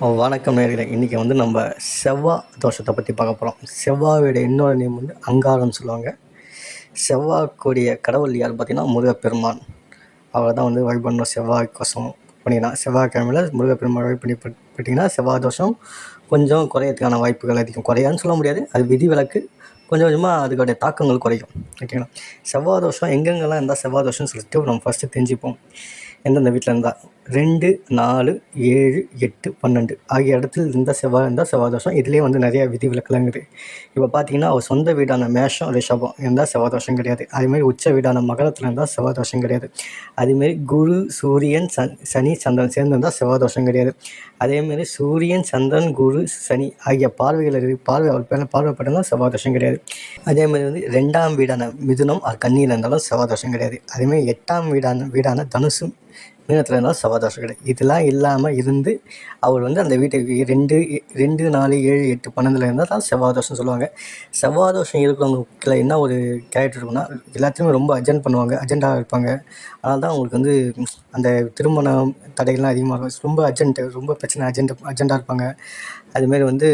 வணக்கம் நேர்களை இன்றைக்கி வந்து நம்ம செவ்வாய் தோஷத்தை பற்றி பார்க்க போகிறோம் செவ்வாயோட இன்னொரு நேம் வந்து அங்காரம்னு சொல்லுவாங்க. செவ்வாய்க்குரிய கடவுள் யார் பார்த்தீங்கன்னா முருகப்பெருமான். அவரை தான் வந்து வழிபடணும் செவ்வாய் கோஷம் பண்ணிக்கலாம் செவ்வாய்க்கிழமையில் முருகப்பெருமான் வழிபடி பார்த்தீங்கன்னா செவ்வாய் தோஷம் கொஞ்சம் குறையறதுக்கான வாய்ப்புகள் அதிகம். குறையான்னு சொல்ல முடியாது. அது விதி விலக்கு கொஞ்சம் கொஞ்சமாக அதுக்கோடைய தாக்கங்கள் குறையும். ஓகேங்களா செவ்வாய் தோஷம் எங்கெங்கெல்லாம் இருந்தால் செவ்வாய் தோஷம்னு சொல்லிட்டு நம்ம ஃபஸ்ட்டு தெரிஞ்சுப்போம். எந்தெந்த வீட்டில் இருந்தால் ரெண்டு நாலு ஏழு எட்டு பன்னெண்டு ஆகிய இடத்துல இருந்தால் செவ்வாய் இருந்தால் செவ்வாய் தோஷம் இதுலேயே வந்து நிறையா விதி விலக்கெல்லாம் இப்போ பார்த்தீங்கன்னா அவர் சொந்த வீடான மேஷம் ரிஷபம் இருந்தால் செவ்வாய் தோஷம் கிடையாது அதேமாதிரி உச்ச வீடான மகரத்தில் இருந்தால் செவ்வாய் தோஷம் கிடையாது அதேமாரி குரு சூரியன் சன் சனி சந்திரன் சேர்ந்திருந்தால் செவ்வாய் தோஷம் கிடையாது அதேமாரி சூரியன் சந்திரன் குரு சனி ஆகிய பார்வைகள் பார்வை அவர் பேரில் பார்வைப்பட்டாலும் செவ்வாய் தோஷம் கிடையாது அதேமாதிரி வந்து ரெண்டாம் வீடான மிதுனம் அது கண்ணியில் இருந்தாலும் செவ்வாய் தோஷம் கிடையாது அதேமாதிரி எட்டாம் வீடான வீடான தனுசு மீனத்தில் இருந்தால் செவ்வாதோஷம் கிடையாது இதெல்லாம் இல்லாமல் இருந்து அவர் வந்து அந்த வீட்டுக்கு ரெண்டு ரெண்டு நாலு ஏழு எட்டு பன்னெண்டில் இருந்தால் தான் செவ்வாதோஷம் சொல்லுவாங்க. செவ்வாதோஷம் இருக்கிறவங்களுக்குள்ள என்ன ஒரு கேரக்டர் இருக்குன்னா எல்லாத்தையுமே ரொம்ப அர்ஜென்ட் பண்ணுவாங்க அர்ஜென்ட்டாக இருப்பாங்க. அதனால தான் அவங்களுக்கு வந்து அந்த திருமணம் தடைகள்லாம் அதிகமாக இருக்கும். ரொம்ப அர்ஜென்ட்டு ரொம்ப பிரச்சனை அர்ஜென்ட் அர்ஜெண்டாக இருப்பாங்க. அதுமாரி வந்து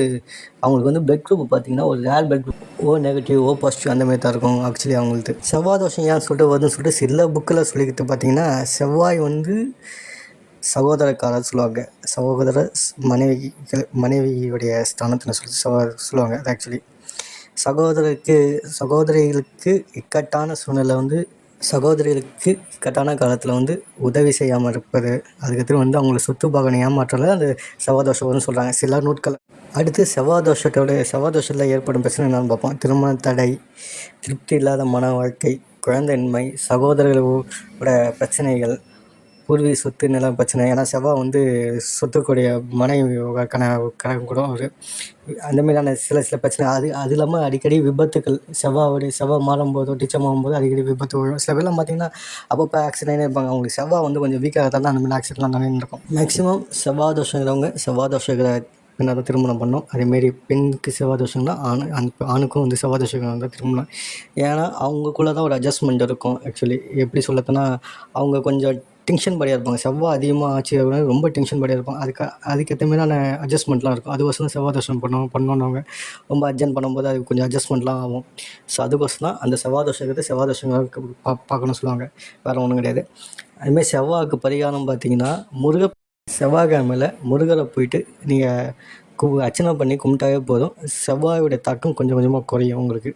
அவங்களுக்கு வந்து பிளட் குரூப் பார்த்தீங்கன்னா ஒரு rare blood group O negative O positive அந்த மாதிரி தான் இருக்கும் ஆக்சுவலி அவங்களுக்கு செவ்வாய் தோஷம் ஏன் சொல்லிட்டு வருதுன்னு சொல்லிட்டு சில புக்கில் சொல்லிக்கிட்டு பார்த்தீங்கன்னா செவ்வாய் வந்து சகோதரக்காரர் சொல்லுவாங்க. சகோதர மனைவி மனைவியுடைய ஸ்தானத்தில் சொல்லி சொல்லுவாங்க அது ஆக்சுவலி சகோதரருக்கு சகோதரிகளுக்கு இக்கட்டான சூழ்நிலை வந்து சகோதரிகளுக்கு இக்கட்டான காலத்தில் வந்து உதவி செய்யாமல் இருப்பது அதுக்கப்புறம் வந்து அவங்கள சொத்து பாகனை ஏமாற்றல அந்த செவ்வாதோஷம்னு சொல்கிறாங்க சில நூட்கள் அடுத்து செவ்வாதோஷத்தோட செவ்வாதோஷத்தில் ஏற்படும் பிரச்சனை என்னென்னு பார்ப்போம். திருமண தடை திருப்தி இல்லாத மன வாழ்க்கை குழந்தையின்மை சகோதரர்களோட பிரச்சனைகள் பூர்வீக சொத்து நிலம் பிரச்சனை ஏன்னா செவ்வாய் வந்து சொத்துக்குடைய மனைவி கண கணக்கு கூட ஒரு அந்த மாதிரியான சில சில பிரச்சனை. அது அது இல்லாமல் அடிக்கடி விபத்துக்கள் செவ்வாயோடைய செவ்வாய் மாறும்போதோ டீச்சர் மாறும்போது அடிக்கடி விபத்து வரும். சில பேர்லாம் பார்த்தீங்கன்னா அப்பப்போ ஆக்சிடென்ட் இருப்பாங்க. அவங்களுக்கு செவ்வாய் வந்து கொஞ்சம் வீக்காக தான் அந்த மாதிரி ஆக்சிடென்ட்லாம் நிறைய இருக்கும். மேக்ஸிமம் செவ்வாய் தோஷங்கிறவங்க செவ்வாய் தோஷங்கிற இருக்கிற தான் திருமணம் பண்ணோம் அதேமாரி பெண்ணுக்கு செவ்வாய் தோஷம்னா ஆண் அந்த ஆணுக்கும் வந்து செவ்வாய் தோஷம் தான் திருமணம். ஏன்னா அவங்களுக்குள்ளே தான் ஒரு அட்ஜஸ்ட்மெண்ட் இருக்கும் ஆக்சுவலி எப்படி சொல்லத்துனா அவங்க கொஞ்சம் டென்ஷன் படியாக இருப்பாங்க. செவ்வாய் அதிகமாக ஆச்சு அப்படின்னா ரொம்ப டென்ஷன் படியாக இருப்பாங்க. அதுக்கு அதுக்கேற்ற மாதிரியான அட்ஜஸ்ட்மெண்ட்லாம் இருக்கும். அதுக்கோசரம் தான் செவ்வாய் தோஷம் பண்ணோம் பண்ணணுன்னவங்க ரொம்ப அர்ஜென்ட் பண்ணும்போது அது கொஞ்சம் அட்ஜஸ்ட்மெண்ட்லாம் ஆகும். ஸோ அதுக்கோசரம் தான் அந்த செவ்வாய் தோஷம் இருக்கிறது செவ்வாய் தோஷம் பா பார்க்கணும்னு சொல்லுவாங்க. வேறு ஒன்றும் கிடையாது. அதுமாதிரி செவ்வாய்க்கு பரிகாரம் பார்த்தீங்கன்னா முருக செவ்வாய்க்கிழமையில் முருகரை போயிட்டு நீங்கள் கு அர்ச்சனை பண்ணி கும்பிட்டாவே போதும். செவ்வாயோட தாக்கம் கொஞ்சம் கொஞ்சமாக குறையும் உங்களுக்கு.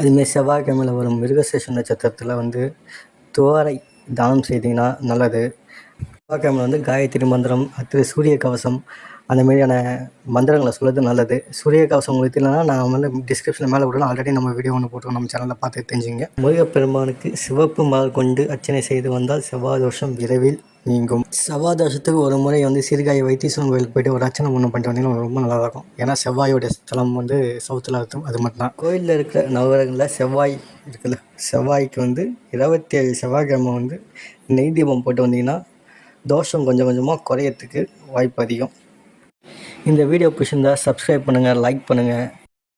அதுமாரி செவ்வாய்க்கிழமையில் வரும் மிருகசேஷன் நட்சத்திரத்தில் வந்து துவாரை தானம் செய்தீங்கன்னா நல்லது. செவ்வாய்க்கிழமை வந்து காயத்ரி மந்திரம் அடுத்து சூரிய கவசம் அந்த மாதிரியான மந்திரங்களை சொல்கிறது நல்லது. சூரிய கவசம் உங்களுக்கு இல்லைனா நான் வந்து டிஸ்கிரிப்ஷனில் மேலே விடலாம் ஆல்ரெடி நம்ம வீடியோ ஒன்று போட்டுருவோம் நம்ம சேனலில் பார்த்து தெரிஞ்சுங்க முருகப்பெருமானுக்கு சிவப்பு மலர் கொண்டு அர்ச்சனை செய்து வந்தால் செவ்வாய் தோஷம் விரைவில் நீங்கும். செவ்வாய் தோஷத்துக்கு ஒரு முறை வந்து சீர்காழி வைத்தீஸ்வரன் கோயிலுக்கு போயிட்டு ஒரு அர்ச்சனை ஒன்று பண்ணிட்டு வந்தீங்கன்னா ரொம்ப நல்லா இருக்கும் ஏன்னா செவ்வாயோடைய ஸ்தலம் வந்து சவுத்தில் இருக்கும் அது மட்டும்தான். கோயிலில் இருக்கிற நவகிரகங்களில் செவ்வாய் இருக்குல்ல செவ்வாய்க்கு வந்து இருபத்தி ஏழு செவ்வாய்க்கிழமை வந்து நெய் தீபம் போட்டு வந்தீங்கன்னா தோஷம் கொஞ்சம் கொஞ்சமாக குறையறதுக்கு வாய்ப்பு அதிகம். இந்த வீடியோ பிடிச்சிருந்தா சப்ஸ்கிரைப் பண்ணுங்கள் லைக் பண்ணுங்கள்